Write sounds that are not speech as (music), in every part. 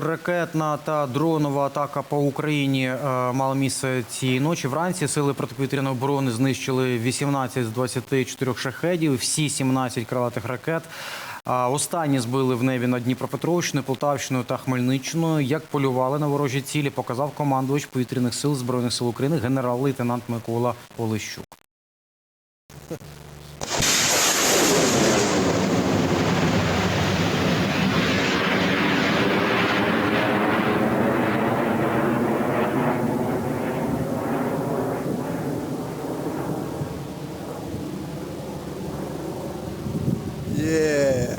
Ракетна та дронова атака по Україні е, мала місце цієї ночі. Вранці сили протиповітряної оборони знищили 18 з 24 шахедів, всі 17 крилатих ракет. Останні збили в небі над Дніпропетровщиною, Полтавщиною та Хмельниччиною. Як полювали на ворожі цілі, показав командувач повітряних сил збройних сил України генерал-лейтенант Микола Полищук. Є.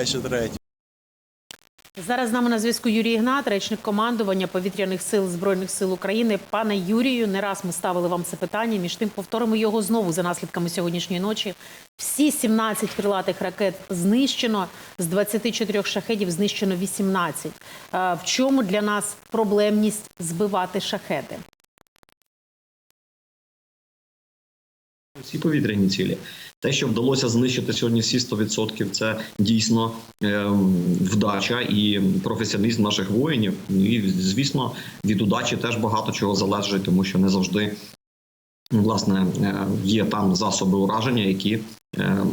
Давай ще третій. Зараз з нами на зв'язку Юрій Ігнат, речник командування повітряних сил збройних сил України. Пане Юрію, не раз ми ставили вам це питання. Між тим повторимо його знову за наслідками сьогоднішньої ночі. Всі 17 крилатих ракет знищено. З 24 шахедів знищено 18. Е, В чому для нас проблемність збивати шахеди? Всі повітряні цілі. Те, що вдалося знищити сьогодні всі 100%, це дійсно е, вдача і професіоналізм наших воїнів. І звісно, від удачі теж багато чого залежить, тому що не завжди ну, власне е, є там засоби ураження, які, е,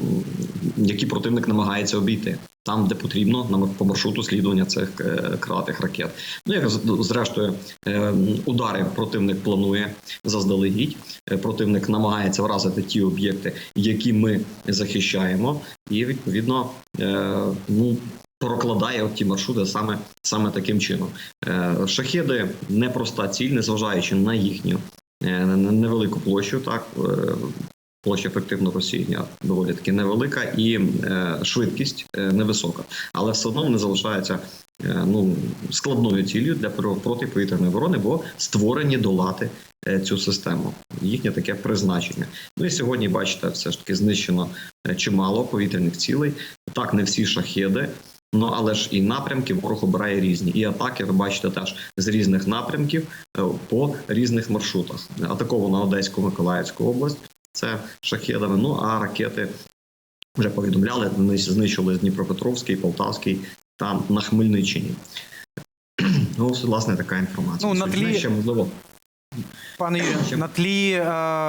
які противник намагається обійти. Там, де потрібно, на по маршруту слідування цих е, крилатих ракет. Ну як зрештою е, удари противник планує заздалегідь. Е, Противник намагається вразити ті об'єкти, які ми захищаємо, і відповідно ну. Прокладає ті маршрути саме саме таким чином. Шахеди непроста ціль, незважаючи на їхню невелику площу, так площа ефективного розсіяння доволі таки невелика, і е, швидкість е, невисока, але все одно вони залишаються е, ну складною ціллю для про- протиповітряної оборони, бо створені долати цю систему. Їхнє таке призначення. Ну і сьогодні, бачите, все ж таки знищено чимало повітряних цілей. Так, не всі шахеди. Ну але ж і напрямки ворог обирає різні. І атаки ви бачите теж з різних напрямків по різних маршрутах. Атакована Одеську, Миколаївську область. Це шахедами. Ну а ракети вже повідомляли, знищили Дніпропетровський, Полтавський та на Хмельниччині. (clears throat) Ну, власне, така інформація. Ну, на тлі- Ще, можливо, Пане Юрію, на тлі е,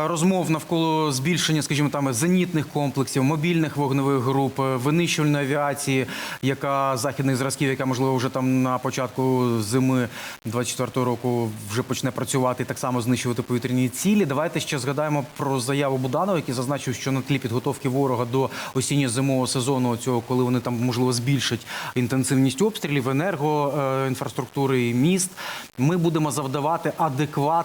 розмов навколо збільшення, скажімо, там зенітних комплексів, мобільних вогневих груп, е, винищувальної авіації, яка західних зразків, яка можливо вже там на початку зими 24-го року вже почне працювати і так само знищувати повітряні цілі. Давайте ще згадаємо про заяву Буданова, який зазначив, що на тлі підготовки ворога до осінньо-зимового сезону, цього коли вони там можливо збільшать інтенсивність обстрілів, енергоінфраструктури і міст. Ми будемо завдавати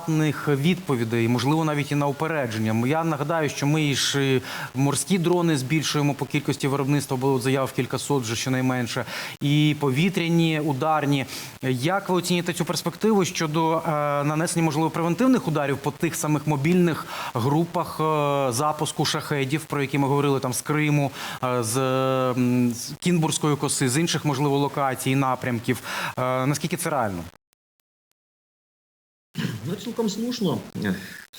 адекватних відповідей, можливо, навіть і на упередження. Я нагадаю, що ми ж морські дрони збільшуємо по кількості виробництва, було заяв кількасот вже щонайменше, і повітряні ударні. Як ви оцінюєте цю перспективу щодо е, нанесення можливо превентивних ударів по тих самих мобільних групах е, запуску шахедів, про які ми говорили там з Криму, е, з, Кінбурзької коси, з інших можливо локацій, напрямків? Наскільки це реально? Ну, цілком слушно.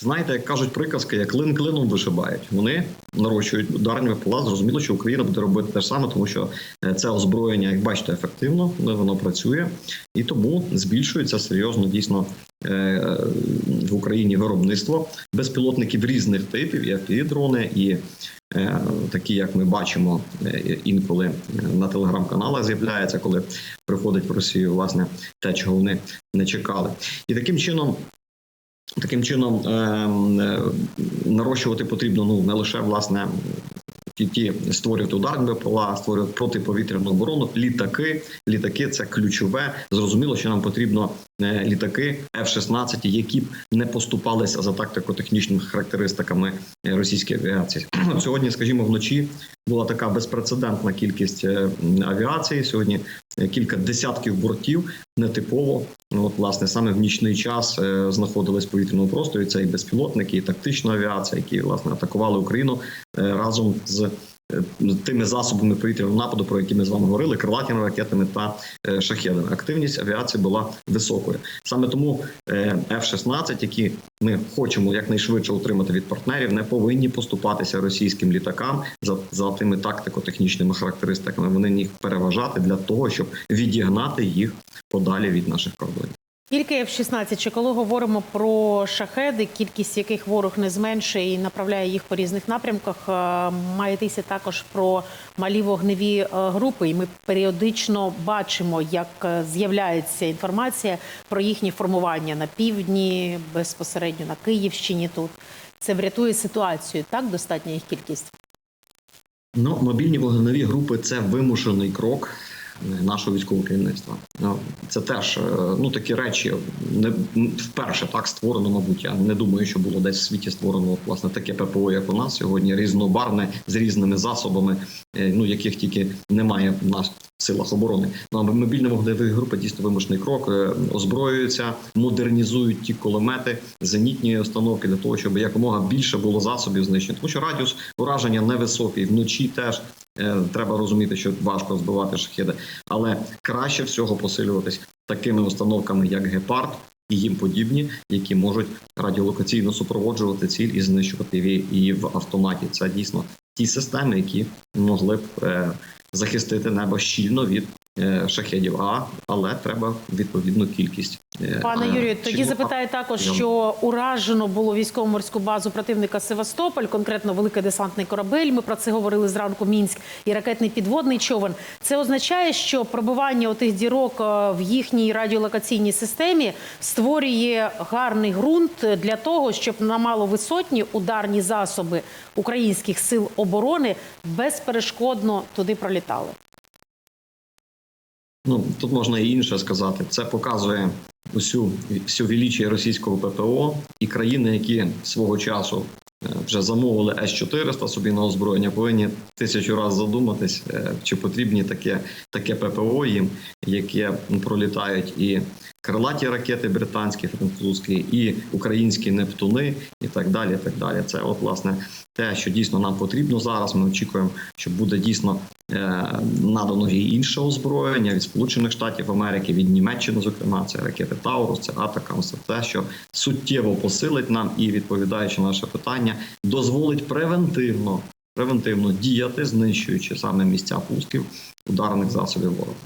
Знаєте, як кажуть приказки, як клин клином вишибають. Вони нарощують ударні ВПЛА. Зрозуміло, що Україна буде робити те ж саме, тому що е, це озброєння, як бачите, ефективно, воно працює, і тому збільшується серйозно дійсно е, в Україні виробництво безпілотників різних типів, і FPV-дрони, і е, такі, як ми бачимо, е, інколи на телеграм-каналах з'являється, коли приходить в Росію, власне, те, чого вони не чекали. І таким чином. Таким чином ем, е, нарощувати потрібно ну не лише власне ті, створювати ударні БПЛА, створювати протиповітряну оборону. Літаки, літаки це ключове. Зрозуміло, що нам потрібно е, літаки F-16, які б не поступалися за тактико-технічними характеристиками російської авіації. (clears throat) Сьогодні, скажімо, вночі була така безпрецедентна кількість е, авіації. Сьогодні е, кілька десятків бортів нетипово. Ну, от, власне, саме в нічний час е, знаходились в повітряному просторі. Це і безпілотники, і тактична авіація, які власне атакували Україну разом з тими засобами повітряного нападу, про які ми з вами говорили, крилатими ракетами та е, шахедами. Активність авіації була високою. Саме тому е, F-16, які ми хочемо якнайшвидше отримати від партнерів, не повинні поступатися російським літакам за, за тими тактико-технічними характеристиками. Вони їх переважати для того, щоб відігнати їх подалі від наших кордонів. Тільки F-16, чи коли говоримо про шахеди, кількість яких ворог не зменшує і направляє їх по різних напрямках, е, має йтися також про малі вогневі е, групи. І ми періодично бачимо, як е, з'являється інформація про їхні формування на півдні, безпосередньо на Київщині. Тут це врятує ситуацію. Так, достатня їх кількість. Ну, мобільні вогневі групи це вимушений крок нашого військового керівництва. Ну, Це теж е, ну такі речі не вперше так створено. Мабуть, я не думаю, що було десь в світі створено власне таке ППО, як у нас сьогодні, різнобарне з різними засобами, е, ну яких тільки немає в нас в силах оборони. Ну, а мобільні вогневі групи дійсно вимушений крок, е, озброюються, модернізують ті кулемети, зенітні установки для того, щоб якомога більше було засобів знищення. Тому що радіус ураження невисокий вночі теж. Е, Треба розуміти, що важко збивати шахеди, але краще всього посилюватись такими установками, як гепард і їм подібні, які можуть радіолокаційно супроводжувати ціль і знищувати її в автоматі. Це дійсно ті системи, які могли б е, захистити небо щільно від шахедів. А але треба відповідну кількість. е, Пане Юрію, тоді чому? запитаю також, що уражено було військово-морську базу противника Севастополь, конкретно великий десантний корабель. Ми про це говорили зранку. Мінськ і ракетний підводний човен. Це означає, що пробивання отих дірок е, в їхній радіолокаційній системі створює гарний ґрунт для того, щоб на маловисотні ударні засоби українських сил оборони безперешкодно туди пролітали. Ну тут можна і інше сказати. Це показує усю всю величі російського ППО і країни, які свого часу е, вже замовили С-400 собі на озброєння, повинні тисячу разів задуматись, е, чи потрібні таке, таке ППО їм, яке пролітають і крилаті ракети британські, французькі, і українські Нептуни, і так далі. І так далі. Це от власне те, що дійсно нам потрібно зараз. Ми очікуємо, що буде дійсно е, надано і інше озброєння від Сполучених Штатів Америки, від Німеччини, зокрема, це ракети Таурус, це Атакам, це те, що суттєво посилить нам і відповідаючи на наше питання, дозволить превентивно. Превентивно діяти, знищуючи саме місця пусків ударних засобів ворога.